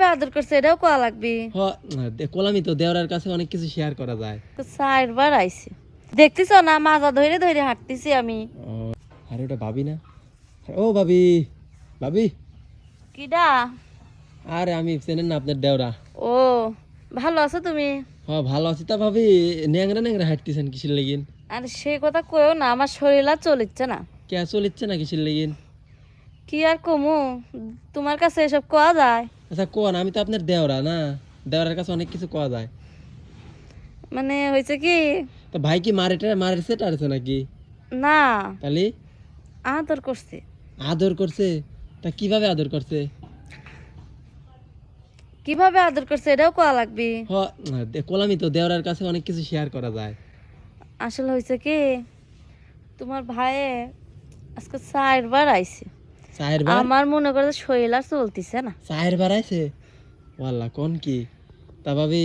কীভাবে আদর করছে এটাও কোয়া লাগবে? কলামি তো দেওরার কাছে অনেক কিছু শেয়ার করা যায়। চারবার আইছে। দেখতেছ না মাজা ধরে ধরে হাঁটতেছি আমি। আরে ওটা ভাবি না। ও ভাবি ভাবি। কিডা? আরে আমি চেনেন না আপনার দেওরা। ও ভালো আছো তুমি? হ ভালো আছি তা ভাবি ন্যাংরা ন্যাংরা হাঁটতেছেন কিসের লেগিন? আর সে কথা কয়েও না আমার শরীর আর চলিচ্ছে না। কে চলিচ্ছে না কিসের লেগিন? কি আর কমু তোমার কাছে এসব কোয়া যায়? আচ্ছা কোন? আমি তো আপনার দেওরা না? দেওরার কাছে অনেক কিছু কোয়া যায়। মানে হয়েছে কি? তা ভাই কি মারেটা মারেছে টারেছে নাকি? না। তাহলে? আদর করছে। আদর করছে? তা কীভাবে আদর করছে? কীভাবে আদর করছে এটাও কোয়া লাগবে। দে- তো দেওরার কাছে অনেক কিছু শেয়ার করা যায়। আসলে হয়েছে কি? তোমার ভাইয়ে আজকে চারবার আইছে। আমার মনে করে শরীর আর চলতিছে না। চায়ের বার আইছে? ওয়াল্লা কোন কি? তা ভাবি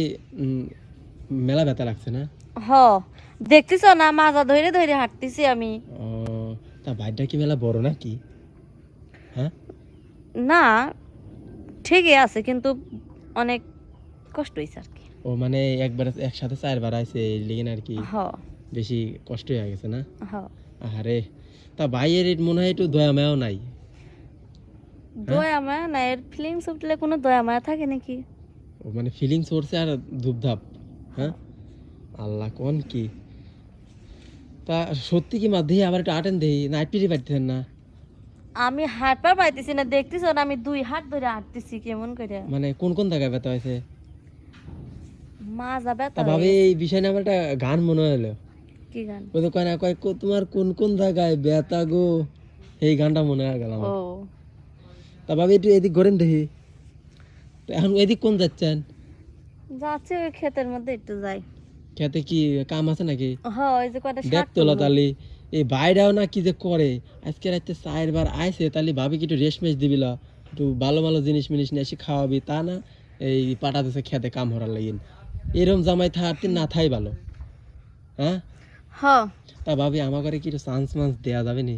মেলা ব্যথা লাগছে না? হ দেখতেছ না মাজা ধরে ধরে হাঁটতেছি আমি। ও তা ভাইটা কি মেলা বড় নাকি? হ্যাঁ? না ঠিকই আছে কিন্তু অনেক কষ্ট হয়েছে আর কি। ও মানে একবার একসাথে চারবার আইছে লিগেন আর কি বেশি কষ্ট হয়ে গেছে না? আরে তা ভাইয়ের মনে হয় একটু দয়া মায়াও নাই। দয়া মায়া না এর ফিলিংস উঠলে কোনো দয়া মায়া থাকে নাকি? মানে ফিলিংস আর ধূপধাপ হ্যাঁ? আল্লাহ কোন কি? তা সত্যি কি মাধ্যমে আবার একটু আটেন দেই নাইট পিটি পারতেছেন না? আমি হাত পা পাইতেছি না দেখতেছ না আমি দুই হাত ধরে হাঁটতেছি কেমন করে মানে কোন কোন জায়গায় ব্যথা হয়েছে? তা ব্যথা ভাবি এই বিষয় নিয়ে আমার একটা গান মনে হলো। কি গান? ওই তো কয় না কয় তোমার কোন কোন জায়গায় ব্যথা গো? এই গানটা মনে হয়ে গেল আমার। তা ভাবি একটু এদিক ঘোরেন দেখি। তো এখন এদিক কোন যাচ্ছেন? যাচ্ছে ওই ক্ষেতের মধ্যে একটু যাই। খেতে কি কাম আছে নাকি? হ ওই যে কয়টা শাক দেখতো তালি এই বাইরেও না কি যে করে? আজকে রাতে চায়ের বার আইছে তাহলে ভাবি কি একটু রেস্ট মেস দিবি ল, একটু ভালো ভালো জিনিস মিনিস নিয়ে এসে খাওয়াবি তা না এই পাটা দিছে খেতে কাম হরার লাগিন এরম জামাই থাকতে না থাই ভালো। হ্যাঁ? হ তা ভাবি আমার ঘরে কি চান্স মান্স দেয়া যাবে নি?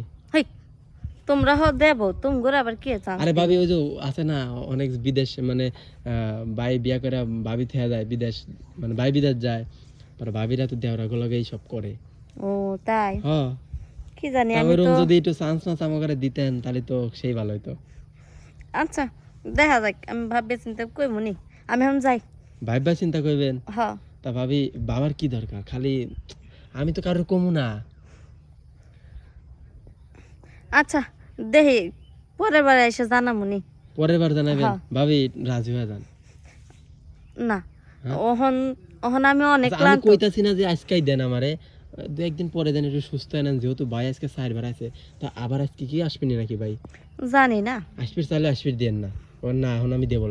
তোমরা হ দেবো তুমি আবার কে চান? আরে ভাবি ওই যে আছে না অনেক বিদেশ মানে ভাই বিয়া করে ভাবি থেকে যায় বিদেশ মানে ভাই বিদেশ যায় পরে ভাবিরা তো দেওয়ার লগে সব করে। ও তাই? হ্যাঁ কি জানি আমি তো যদি একটু চান্স আমার ঘরে দিতেন তাহলে তো সেই ভালো হইতো। আচ্ছা দেখা যাক আমি ভাববে চিন্তা কই মনি আমি এখন যাই। ভাইবা চিন্তা করবেন হ। তা ভাবি বাবার কি দরকার? খালি আমি তো কারোর কমু না। আচ্ছা দেখি পরের বার এসে জানামুনি পরের বার জানাবেন? হ্যাঁ। ভাবি রাজি হয়ে যান। না হ্যাঁ? ওহন ওহন আমি অনেক আচ্ছা, আমি ক্লান্ত। কইতাছি না যে আজকেই দেন আমারে। দু একদিন পরে দেন একটু সুস্থ হয়ে নেন। যেহেতু ভাই আজকে চার বার আছে তা আবার আজকে কি আসবেনি নাকি ভাই? জানি না। আসবির চাইলে আসবির দেন না। ও না এখন আমি দেবো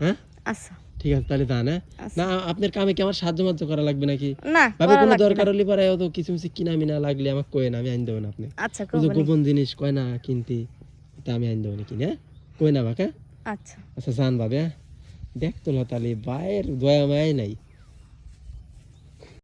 হ্যাঁ? আচ্ছা। ঠিক আছে তাহলে দান হ্যাঁ? আচ্ছা। না আপনার কামে কি আমার সাহায্য মাহায্য করা লাগবে নাকি? না ভাবি কোনো দরকার হলে পরে তো কিছু কিছু কিনা মিনা লাগলে আমাকে কয়ে না আমি আইন দেবো না আপনি আচ্ছা গোপন জিনিস কয় না কিনতে তা আমি আইন দেবো না কিনে হ্যাঁ? কই না বাকা আচ্ছা। আচ্ছা যান ভাবে হ্যাঁ? দেখ তো লতালি বাইয়ের দয়া মায় নাই।